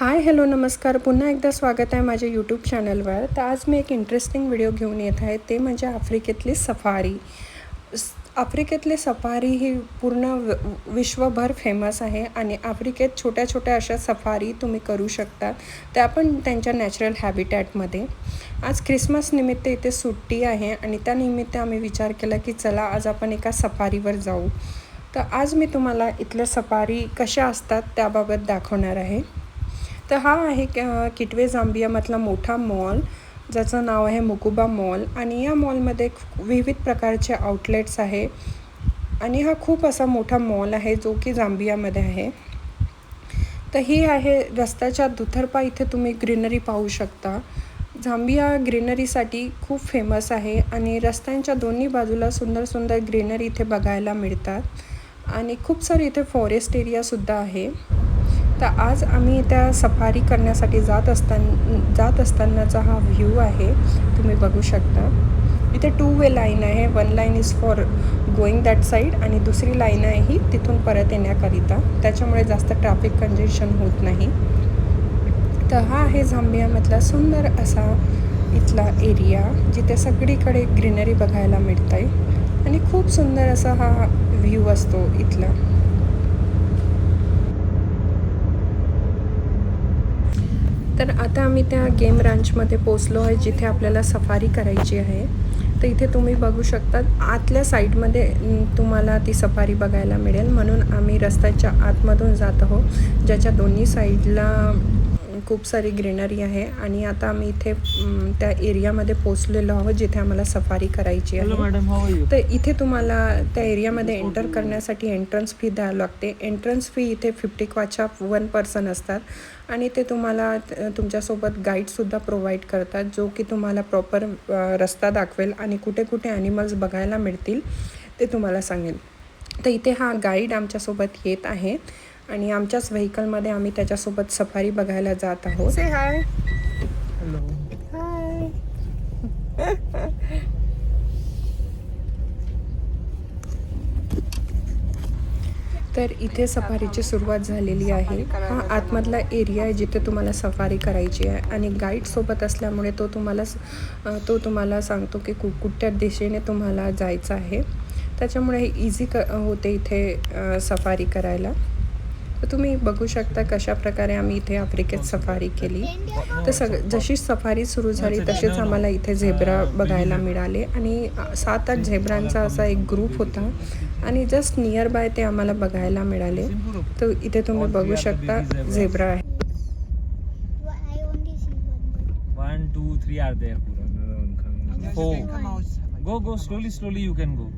Hi hello नमस्कार. पुन्हा एकदा स्वागत आहे माझ्या यूट्यूब चॅनलवर तर आज मी एक इंटरेस्टिंग व्हिडिओ घेऊन येत आहे. ते म्हणजे आफ्रिकेतली सफारी. आफ्रिकेतली सफारी ही पूर्ण विश्वभर फेमस आहे आणि आफ्रिकेत छोट्या छोट्या अशा सफारी तुम्ही करू शकता. त्या पण त्यांच्या नॅचरल हॅबिटॅटमध्ये आज ख्रिसमस निमित्त इथे सुट्टी आहे आणि त्यानिमित्त आम्ही विचार केला की चला आज आपण एका सफारीवर जाऊ. तर आज मी तुम्हाला इथल्या सफारी कशा असतात त्याबाबत दाखवणार आहे. तर हा आहे किटवे जांबियामधला मोठा मॉल ज्याचं नाव आहे मुकुबा मॉल. आणि या मॉलमध्ये विविध प्रकारचे आउटलेट्स आहे. आणि हा खूप असा मोठा मॉल आहे जो की जांबियामध्ये आहे. तर ही आहे रस्त्याच्या दुथरपा इथे तुम्ही ग्रीनरी पाहू शकता. झांबिया ग्रीनरीसाठी खूप फेमस आहे आणि रस्त्यांच्या दोन्ही बाजूला सुंदर सुंदर ग्रीनरी इथे बघायला मिळतात. आणि खूप सारे इथे फॉरेस्ट एरियासुद्धा आहे. तर आज आम्ही त्या सफारी करण्यासाठी जात असताना जात असतानाचा हा व्ह्यू आहे. तुम्ही बघू शकता. इथे टू वे लाईन आहे. One line is for going that side आणि दुसरी लाईन आहे ही तिथून परत येण्याकरिता. त्याच्यामुळे जास्त ट्रॅफिक कंजेशन होत नाही. तर हा आहे झांबियामधला सुंदर असा इथला एरिया जिथे सगळीकडे ग्रीनरी बघायला मिळत आहे आणि खूप सुंदर असा हा व्ह्यू असतो इथला. तर आता आम्ही त्या गेम रांचमध्ये पोचलो आहे जिथे आपल्याला सफारी करायची आहे. तर इथे तुम्ही बघू शकता आतल्या साईडमध्ये तुम्हाला ती सफारी बघायला मिळेल. म्हणून आम्ही रस्त्याच्या आतमधून जात आहोत ज्याच्या दोन्ही साईडला खूप सारी ग्रीनरी आहे आणि आता आम्ही इथे त्या एरियामध्ये पोचलेलो आहोत जिथे आम्हाला सफारी करायची आहे. तर इथे तुम्हाला त्या एरियामध्ये एंटर करण्यासाठी एंट्रन्स फी द्यावी लागते. एंट्रन्स फी इथे फिफ्टी क्वाच्या वन पर्सन असतात आणि ते तुम्हाला तुमच्यासोबत गाईडसुद्धा प्रोव्हाइड करतात जो की तुम्हाला प्रॉपर रस्ता दाखवेल आणि कुठे कुठे ॲनिमल्स बघायला मिळतील ते तुम्हाला सांगेल. तर इथे हा गाईड आमच्यासोबत येत आहे. आणि आमच्याच व्हेकलमध्ये आम्ही त्याच्यासोबत सफारी बघायला जात आहोत. से हाय हॅलो हाय तर इथे सफारीची सुरुवात झालेली आहे. हा आतमधला एरिया आहे जिथे तुम्हाला सफारी करायची आहे आणि गाईड सोबत असल्यामुळे तो तुम्हाला तो तुम्हाला सांगतो की कु कुठच्या दिशेने तुम्हाला जायचं आहे. त्याच्यामुळे इझी क होते इथे सफारी करायला. तुम्ही बघू शकता कशा प्रकारे आम्ही इथे आफ्रिकेत सफारी केली. तर सग जशी सफारी सुरू झाली तसेच आम्हाला इथे झेब्रा बघायला मिळाले. आणि सात आठ झेब्रांचा असा एक ग्रुप होता. आणि जस्ट नियर बाय ते आम्हाला बघायला मिळाले. तर इथे तुम्ही बघू शकता झेब्रा आहे. One two three are there हो. Go go slowly slowly you can go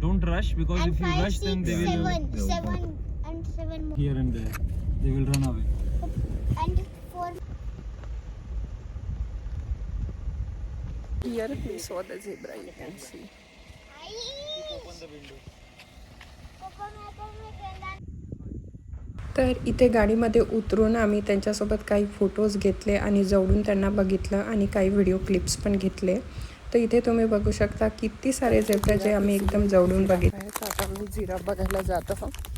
don't rush because And if you five, rush then six, they seven, will seven, and more. Here and there they will run away And four. Here we saw the zebra, you can see. Open, open, open. तर इथे गाडीमध्ये उतरून आम्ही त्यांच्यासोबत काही photos घेतले आणि जवळून त्यांना बघितलं आणि काही व्हिडिओ क्लिप्स पण घेतले तर इथे तुम्ही बघू शकता किती सारे झेब्रा जे आम्ही एकदम जवळून बघितले आता आम्ही जिराफ बघायला जात आहोत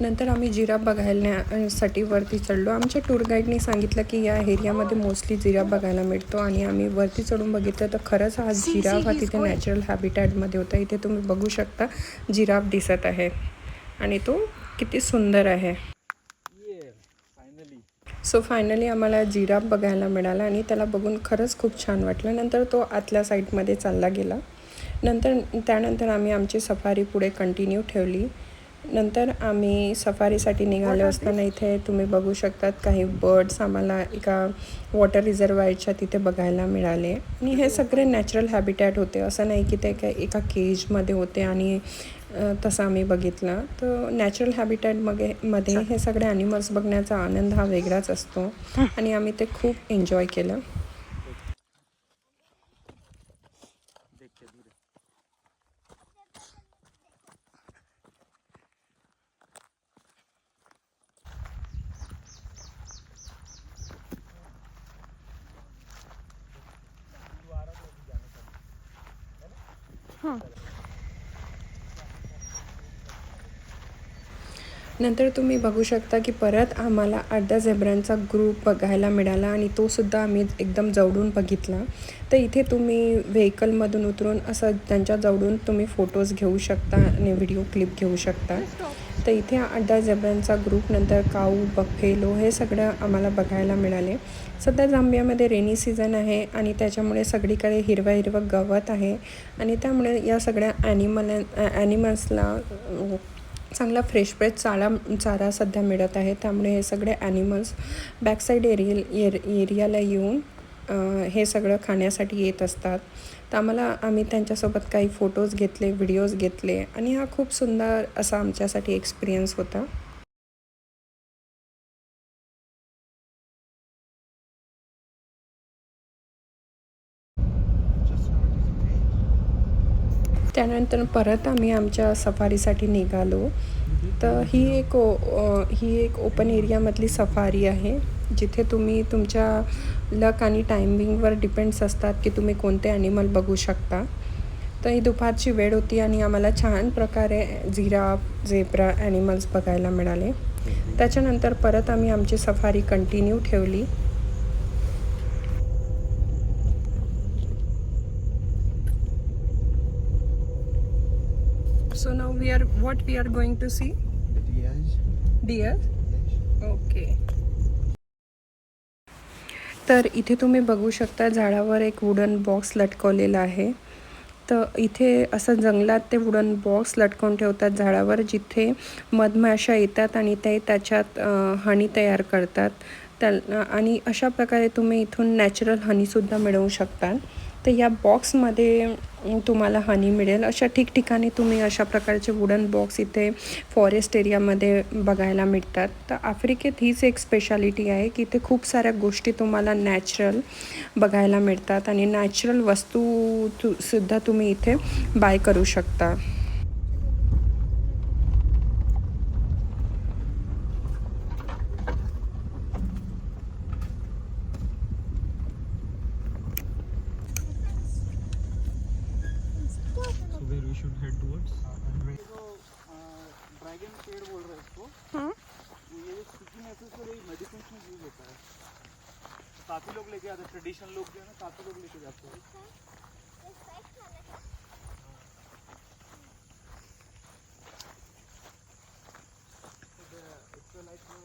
नंतर आम्ही जिराफ बघायण्यासाठी वरती चढलो. आमच्या टूर गाईडनी सांगितलं की या एरियामध्ये मोस्टली जिराफ बघायला मिळतो आणि आम्ही वरती चढून बघितलं तर खरंच हा जिराफ हा तिथे नॅचरल हॅबिटॅटमध्ये होता. इथे तुम्ही बघू शकता जिराफ दिसत आहे. आणि तो किती सुंदर आहे. फायनली सो फायनली आम्हाला जिराफ बघायला मिळाला आणि त्याला बघून खरंच खूप छान वाटलं. नंतर तो आतल्या साईडमध्ये चालला गेला. नंतर त्यानंतर आम्ही आमची सफारी पुढे कंटिन्यू ठेवली. नंतर आम्ही सफारीसाठी निघालो असताना इथे तुम्ही बघू शकतात काही बर्ड्स आम्हाला एका वॉटर रिझर्वायरच्या तिथे बघायला मिळाले. आणि हे सगळे नॅचरल हॅबिटॅट होते. असं नाही की ते काय एका केजमध्ये होते आणि तसं आम्ही बघितलं. तर नॅचरल हॅबिटॅटमध्ये मध्ये हे सगळे ॲनिमल्स बघण्याचा आनंद हा वेगळाच असतो. आणि आम्ही ते खूप एन्जॉय केलं. 哼。नंतर तुम्ही बघू शकता की परत आम्हाला अर्धा झेब्रांचा ग्रुप बघायला मिळाला आणि तोसुद्धा आम्ही एकदम जवळून बघितला. तर इथे तुम्ही व्हेकलमधून उतरून असं त्यांच्या जवळून तुम्ही फोटोज घेऊ शकता आणि व्हिडिओ क्लिप घेऊ शकता. तर इथे अर्ध्या झेब्रांचा ग्रुप नंतर काऊ बफेलो हे सगळं आम्हाला बघायला मिळाले. सध्या जांबियामध्ये रेनी सीझन आहे आणि त्याच्यामुळे सगळीकडे हिरवं हिरवं गवत आहे आणि त्यामुळे या सगळ्या ॲनिमल ॲनिमल्सला चांगला फ्रेश फ्रेश चारा चारा सध्या मिळत आहे. त्यामुळे हे सगळे ॲनिमल्स बॅकसाईड एरियल एर एरियाला येऊन हे सगळं खाण्यासाठी येत असतात. तर आम्हाला आम्ही त्यांच्यासोबत काही फोटोज घेतले व्हिडिओज घेतले आणि हा खूप सुंदर असा आमच्यासाठी एक्सपिरियन्स होता Just how it is made. त्यानंतर परत आम्ही आमच्या सफारीसाठी निघालो. तर ही एक ओ ही एक ओपन एरियामधली सफारी आहे जिथे तुम्ही तुमच्या लक आणि टायमिंगवर डिपेंड्स असतात की तुम्ही कोणते ॲनिमल बघू शकता. तर ही दुपारची वेळ होती आणि आम्हाला छान प्रकारे जिराफ झेब्रा ॲनिमल्स बघायला मिळाले. त्याच्यानंतर परत आम्ही आमची सफारी कंटिन्यू ठेवली. So now we are what we are going to see Deer. Okay. Okay तर इथे तुम्ही बघू शकता झाडावर एक वुडन बॉक्स लटकवलेला आहे. तर इथे असं जंगलात ते वुडन बॉक्स लटकवून ठेवतात झाडावर जिथे मधमाशा येतात आणि ते त्याच्यात हनी तयार करतात. त्या आणि अशा प्रकारे तुम्ही इथून नॅचरल हनीसुद्धा मिळवू शकता. तर या बॉक्समध्ये तुम्हाला हनी मिळेल. अशा ठिकठिकाणी तुम्ही अशा प्रकारचे वुडन बॉक्स इथे फॉरेस्ट एरियामध्ये बघायला मिळतात. तर आफ्रिकेत हीच एक स्पेशालिटी आहे की इथे खूप साऱ्या गोष्टी तुम्हाला नॅचरल बघायला मिळतात आणि नॅचरल वस्तू सुद्धा तुम्ही इथे बाय करू शकता. काफी लोग लेके आते हैं ट्रेडिशनल लोग जो है ना काफी लोग लेके जाते हैं It's a like a,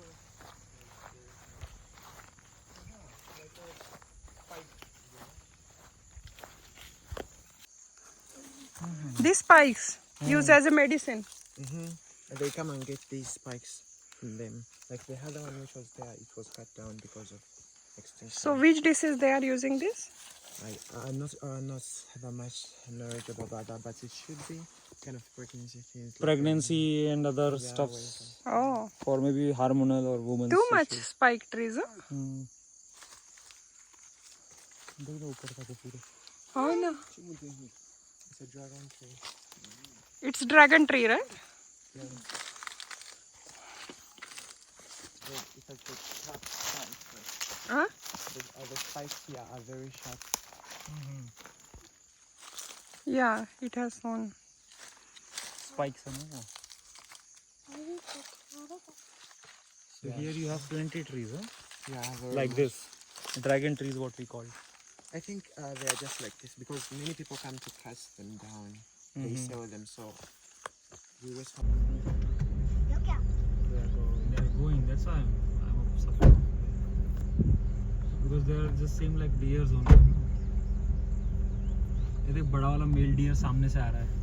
like a pipe. This spikes use as a medicine Mm-hmm. And they come and get these spikes from them. Like the other one which was there, it was cut down because of so which disease they are using this? I I'm not uh, not have much knowledge about that, but it should be kind of pregnancy things. Like pregnancy and other yeah, stuffs. Oh. Or maybe hormonal or women. Too much issues. spike trees. Huh? Hmm. Oh no. It's a dragon tree. It's dragon tree, right? Yeah. It's Huh? the, uh, the spikes here are very sharp. Yeah, it has one. spikes है ना So here you have 20 trees, huh? Yeah, very Like much. this. Dragon trees, what we call. I think uh, they are just like this because many people come to cut them down. They Mhm. sell them, so we was. Look out. They are going. That's why I'm, I'm suffering. Because they are just same like deers only. ये देख बड़ा वाला mail Deere सामने से आ रहा है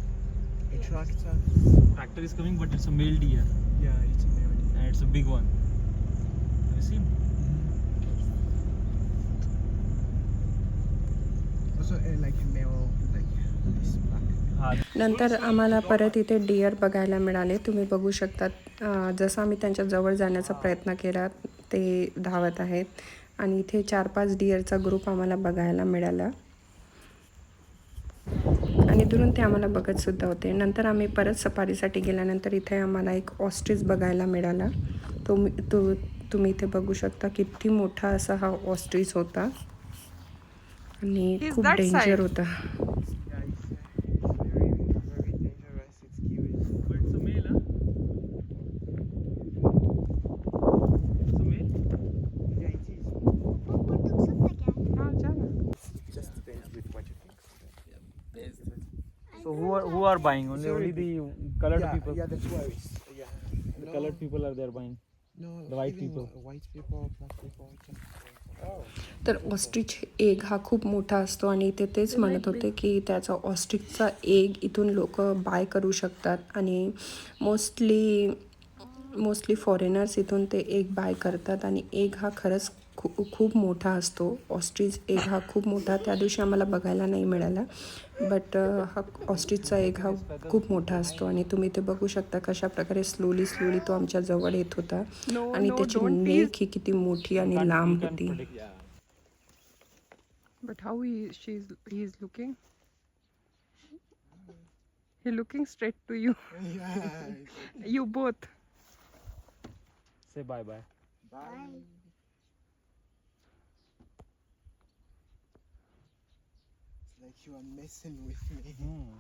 A tractor. Tractor is coming but it's a male deer Yeah, it's a melody. and it's a big one. Have you seen? Also, uh, like a male, like this black. हाँ नंतर आम्हाला परत इथे dear बघायला मिळाले तुम्ही बघू शकता जसं आम्ही त्यांच्या जवळ जाण्याचा प्रयत्न केला ते धावत आहेत आणि इथे चार पाच डिअरचा ग्रुप आम्हाला बघायला मिळाला. आणि दुरून ते आम्हाला बघत सुद्धा होते. नंतर आम्ही परत सफारीसाठी गेल्यानंतर इथे आम्हाला एक ऑस्ट्रिच बघायला मिळाला. तो तो तुम्ही इथे बघू शकता किती मोठा असा हा ऑस्ट्रिच होता. आणि खूप डेंजर होता Yeah, it's, uh, it's very, very dangerous. It's cute. but it's a male, huh? Are, buying? Only only the colored yeah, people. Yeah, the tourists. Yeah. The colored people are there buying. No, the white even people. White people, black people. just- Oh. तर ostrich egg हा खूप मोठा असतो आणि ते तेच म्हणत होते की त्याचा ऑस्ट्रिचचा एग इथून लोक बाय करू शकतात आणि मोस्टली मोस्टली फॉरेनर्स इथून ते एग बाय करतात आणि एग हा खरंच खूप खूप मोठा असतो ऑस्ट्रिच एग हा खूप मोठा त्या दिवशी आम्हाला बघायला नाही मिळाला बट हा ऑस्ट्रिचचा एग हा खूप मोठा असतो आणि तुम्ही ते बघू शकता कशा प्रकारे स्लोली स्लोली तो आमच्या जवळ येत होता आणि त्याची नेक ही किती मोठी आणि लांब होती how he she's he is looking? He looking straight to you. yeah. You both. Say bye bye. Like you are messing with me. Hmm.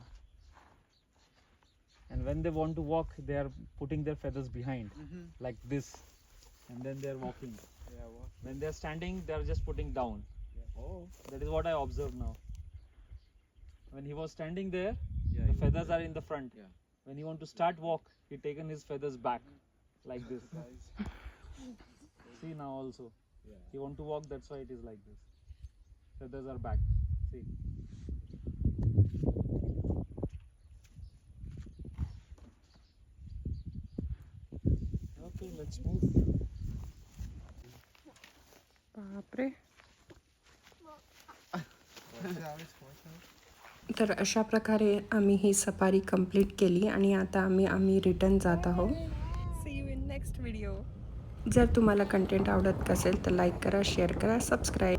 And when they want to walk, they are putting their feathers behind, Mm-hmm. like this, and then they are walking. Yeah, what? When they are standing, they are just putting down. Oh. That is what I observed now. When he was standing there, Yeah, the he feathers are in the front. Yeah. When he want to start walk, he taken his feathers back, like this. See now also. Yeah. He want to walk, that's why it is like this. Feathers are back. See. Okay, let's move. तर अशा प्रकारे आम्ही ही safari complete केली आणि आता आम्ही आम्ही return जात आहोत. See you in next video जर तुम्हाला कंटेंट आवडत असेल तर लाईक करा शेअर करा सबस्क्राईब